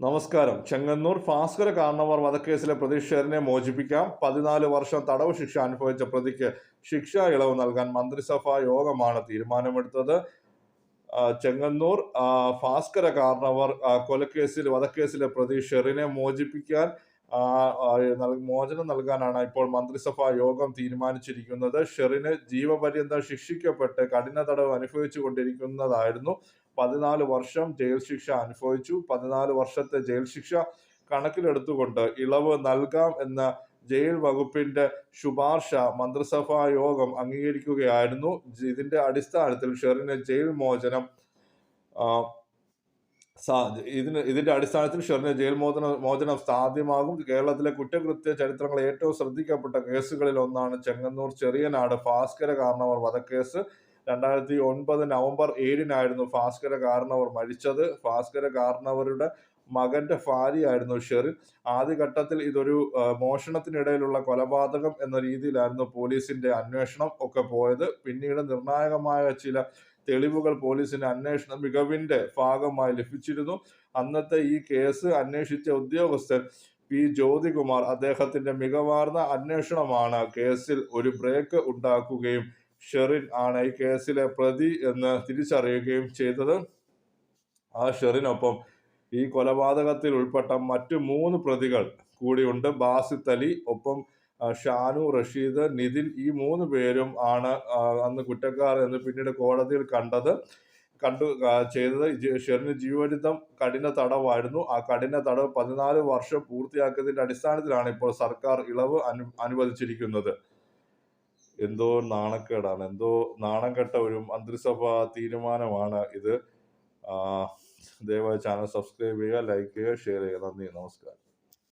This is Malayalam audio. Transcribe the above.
നമസ്കാരം. ചെങ്ങന്നൂർ ഭാസ്കര കാരണവർ വധക്കേസിലെ പ്രതിഷേധനെ മോചിപ്പിക്കാം. പതിനാല് വർഷം തടവ് ശിക്ഷ അനുഭവിച്ച പ്രതിക്ക് ശിക്ഷാ ഇളവ് നൽകാൻ മന്ത്രിസഭാ യോഗമാണ് തീരുമാനമെടുത്തത്. ചെങ്ങന്നൂർ ഭാസ്കര കാരണവർ കൊലക്കേസിൽ വധക്കേസിലെ പ്രതി ഷെറിനെ മോചിപ്പിക്കാൻ മോചനം നൽകാനാണ് ഇപ്പോൾ മന്ത്രിസഭാ യോഗം തീരുമാനിച്ചിരിക്കുന്നത്. ഷെറിന് ജീവപര്യന്തം ശിക്ഷിക്കപ്പെട്ട് കഠിന തടവ് അനുഭവിച്ചു കൊണ്ടിരിക്കുന്നതായിരുന്നു പതിനാല് വർഷം ജയിൽ ശിക്ഷ അനുഭവിച്ചു. പതിനാല് വർഷത്തെ ജയിൽ ശിക്ഷ കണക്കിലെടുത്തുകൊണ്ട് ഇളവ് നൽകാം എന്ന ജയിൽ വകുപ്പിന്റെ ശുപാർശ മന്ത്രിസഭാ യോഗം അംഗീകരിക്കുകയായിരുന്നു. ഇതിന്റെ അടിസ്ഥാനത്തിൽ ഷെറിന് ജയിൽ മോചനം ഇതിന് ഇതിന്റെ അടിസ്ഥാനത്തിൽ ഷെറിന് ജയിൽ മോചന മോചനം സാധ്യമാകും. കേരളത്തിലെ കുറ്റകൃത്യ ചരിത്രങ്ങൾ ഏറ്റവും ശ്രദ്ധിക്കപ്പെട്ട കേസുകളിൽ ഒന്നാണ് ചെങ്ങന്നൂർ ചെറിയനാട് ഭാസ്കര കാരണവർ വധക്കേസ്. രണ്ടായിരത്തി ഒൻപത് നവംബർ ഏഴിനായിരുന്നു ഭാസ്കര കാരണവർ മരിച്ചത്. ഭാസ്കര കാരണവരുടെ മകന്റെ ഭാര്യയായിരുന്നു ഷെറിൻ. ആദ്യഘട്ടത്തിൽ ഇതൊരു മോഷണത്തിനിടയിലുള്ള കൊലപാതകം എന്ന രീതിയിലായിരുന്നു പോലീസിന്റെ അന്വേഷണം ഒക്കെ പോയത്. പിന്നീട് നിർണായകമായ ചില തെളിവുകൾ പോലീസിന്റെ അന്വേഷണ മികവിന്റെ ഭാഗമായി ലഭിച്ചിരുന്നു. അന്നത്തെ ഈ കേസ് അന്വേഷിച്ച ഉദ്യോഗസ്ഥൻ പി. ജ്യോതികുമാർ അദ്ദേഹത്തിന്റെ മികവാർന്ന അന്വേഷണമാണ് കേസിൽ ഒരു ബ്രേക്ക് ഉണ്ടാക്കുകയും ഷെറിൻ ആണ് ഈ കേസിലെ പ്രതി എന്ന് തിരിച്ചറിയുകയും ചെയ്തത്. ആ ഷെറിനൊപ്പം ഈ കൊലപാതകത്തിൽ ഉൾപ്പെട്ട മറ്റ് മൂന്ന് പ്രതികൾ കൂടിയുണ്ട്. ബാസിത്ത് അലി ഒപ്പം ഷാനു റഷീദ് നിതിൻ ഈ മൂന്ന് പേരും ആണ് അന്ന് കുറ്റക്കാർ എന്ന് പിന്നീട് കോടതിയിൽ കണ്ടത് കണ്ടു ചെയ്തത്. ഷെറിന് ജീവചരിതം കഠിന തടവായിരുന്നു. ആ കഠിന തടവ് പതിനാല് വർഷം പൂർത്തിയാക്കിയതിന്റെ അടിസ്ഥാനത്തിലാണ് ഇപ്പോൾ സർക്കാർ ഇളവ് അനു അനുവദിച്ചിരിക്കുന്നത്. എന്തോ നാണക്കേടാണ്. എന്തോ നാണം കെട്ട ഒരു മന്ത്രിസഭാ തീരുമാനമാണ് ഇത്. ദയവായി ചാനൽ സബ്സ്ക്രൈബ് ചെയ്യുക ലൈക്ക് ചെയ്യുക ഷെയർ ചെയ്യുക. നന്ദി നമസ്കാരം.